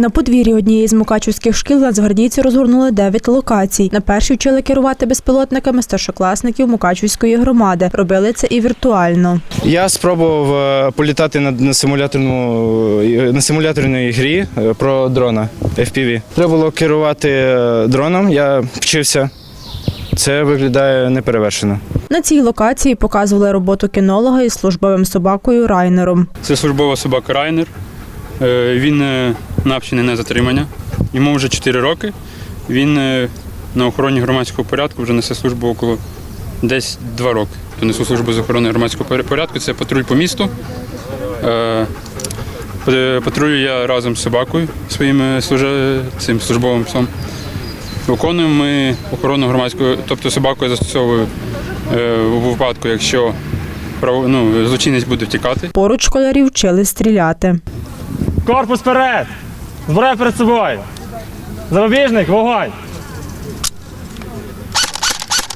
На подвір'ї однієї з мукачівських шкіл нацгвардійці розгорнули 9 локацій. На першій вчили керувати безпілотниками старшокласників Мукачівської громади. Робили це і віртуально. Я спробував е, політати на, на, симуляторному, е, на симуляторній грі е, про дрона FPV. Треба було керувати дроном, я вчився. Це виглядає неперевершено. На цій локації показували роботу кінолога із службовим собакою Райнером. Це службова собака Райнер. Е, Він е, навчений на затримання. Йому вже 4 роки. Він е, на охороні громадського порядку вже несе службу около десь 2 роки. То несу службу з охорони громадського порядку. Це патруль по місту. Пат- Патрулюю я разом з собакою своїм цим службовим псом. Виконуємо ми охорону громадського, тобто собаку я застосовую у випадку, якщо ну, злочинець буде втікати. Поруч школярів вчили стріляти. Корпус вперед! Збирай перед собою! Запобіжник, вогонь!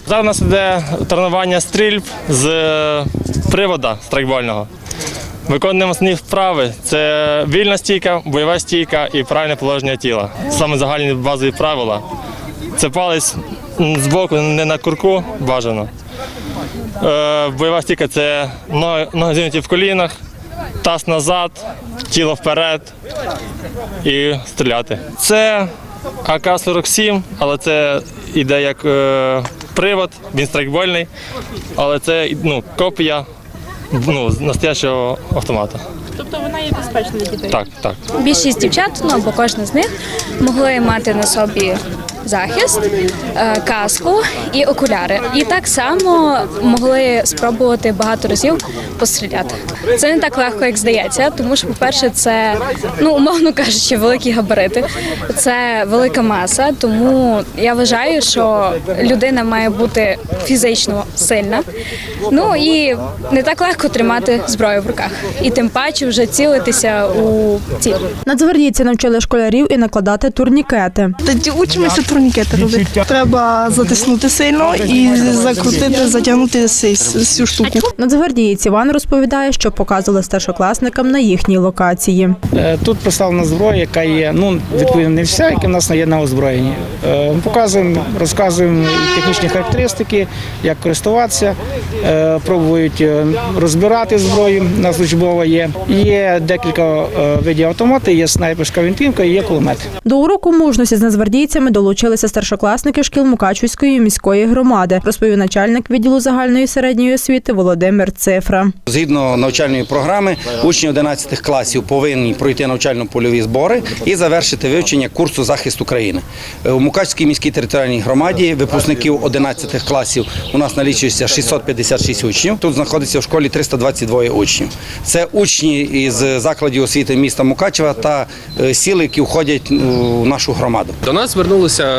Зараз у нас йде тренування стрільб з е, привода страйкбольного. Виконуємо основні вправи. Це вільна стійка, бойова стійка і правильне положення тіла. Саме загальні базові правила. Це палець м, збоку, не на курку бажано. Е, бойова стійка це ноги зігнуті в колінах, таз назад, тіло вперед і стріляти. Це АК-47, але це іде як е, привод, він страйкбольний, але це ну, копія ну, настоящого автомата. Тобто вона є безпечна для дітей. Так, так. Більшість дівчат, ну або кожна з них, могли мати на собі захист, е, каску і окуляри. І так само могли спробувати багато разів постріляти. Це не так легко, як здається, тому що, по-перше, це ну умовно кажучи, великі габарити, це велика маса. Тому я вважаю, що людина має бути фізично сильна. Ну і не так легко тримати зброю в руках, і тим паче вже цілитися у ціль. Нацгвардійці навчили школярів і накладати турнікети. Тоді учимося турнікети робити. Треба затиснути сильно і закрутити, затягнути цю штуку. Нацгвардієць Іван розповідає, що показували старшокласникам на їхній локації. Е, Тут представлена зброя, яка є, ну, відповідно, не вся, яка в нас є на озброєнні. Е, Показуємо, розказуємо технічні характеристики, як користуватися, Е, пробують розбирати зброю, у нас службова є. Є декілька видів автомату, є снайперська вінтівка і є кулемет. До уроку мужності з нацгвардійцями долучилися старшокласники шкіл Мукачівської міської громади, розповів начальник відділу загальної середньої освіти Володимир Цифра. Згідно навчальної програми, учні 11 класів повинні пройти навчально-польові збори і завершити вивчення курсу захисту країни. У Мукачській міській територіальній громаді випускників 11 класів у нас налічується 656 учнів. Тут знаходиться в школі 322 учнів. Це учні із закладів освіти міста Мукачева та е, сіл, які входять у нашу громаду. До нас звернулися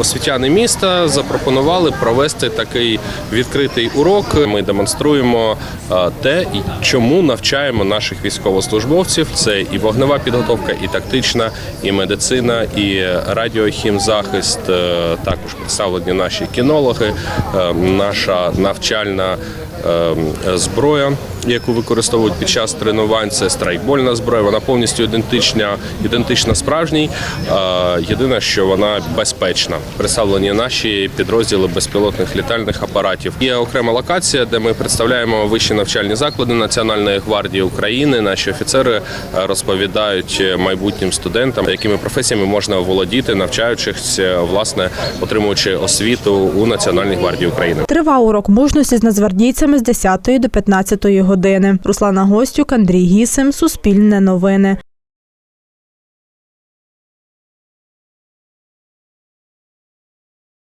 освітяни міста, запропонували провести такий відкритий урок. Ми демонструємо е, те, чому навчаємо наших військовослужбовців. Це і вогнева підготовка, і тактична, і медицина, і радіохімзахист. Е, Також представлені наші кінологи, е, наша навчальна. Е, Зброя, яку використовують під час тренувань, це страйкбольна зброя. Вона повністю ідентична, ідентична справжній. Е, Єдине, що вона безпечна. Представлені наші підрозділи безпілотних літальних апаратів. Є окрема локація, де ми представляємо вищі навчальні заклади Національної гвардії України. Наші офіцери е, розповідають майбутнім студентам, якими професіями можна володіти, навчаючись, е, власне, отримуючи освіту у Національній гвардії України. Тривав урок мужності з нацгвардійцями з 10 до 15 години. Руслана Гостюк, Андрій Гісим, Суспільне новини.